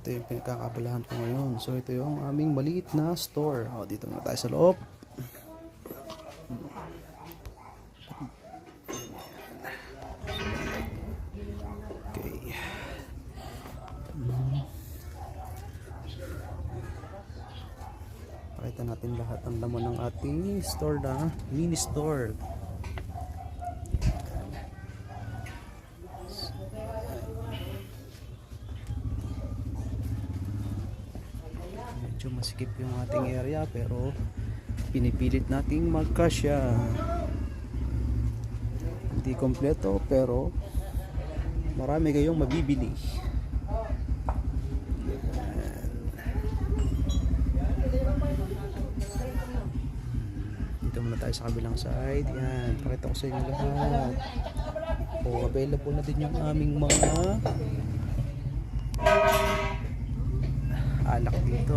Ito yung pinagkakabalahan ko ngayon. So ito yung aming maliit na store. O, dito na tayo sa loob. Okay. Pakita natin lahat ang laman ng ating store na mini store. Medyo masikip yung ating area pero pinipilit nating magkasya. Hindi kompleto pero marami kayong mabibili. Dito muna tayo sa kabilang side. Yan, pakita ko sa inyo lahat. O, available na din yung aming mga alak dito.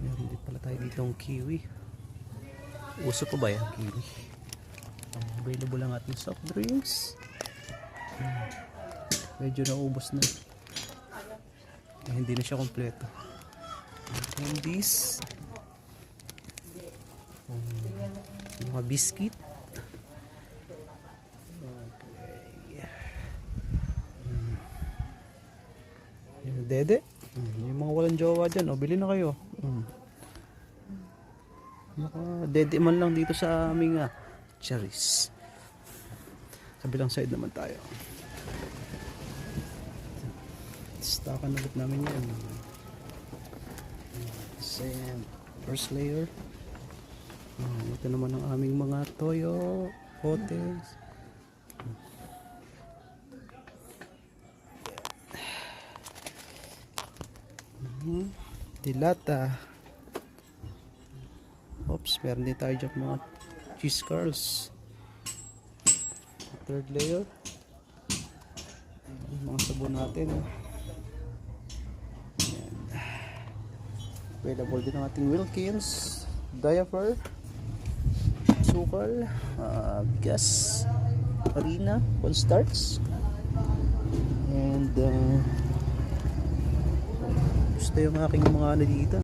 Meron din pala tayo dito ng kiwi. Uso pa ba yan, kiwi? Ang available lang ating soft drinks. Medyo naubos na. Hindi na siya kompleto. Candies. Um, mga biscuit. Okay. Hmm. Yung dede. Hmm, Yung mga walang jowa dyan, oh, bili na kayo. Hmm. Naka dede man lang dito sa aming ah, cherries. Kabilang side naman tayo. Stockan ulit namin yan. Sand. First layer. Ah, ito naman ang aming mga toyo, potes. Mhm. Dilata. Oops, meron din tayo dyan mga cheese curls. Third layer. Yung mga sabon natin. Available din ang ating Wilkins, diaper, sukal, uh, gas, harina, cornstarch, and uh, gusto yung aking mga ano dito.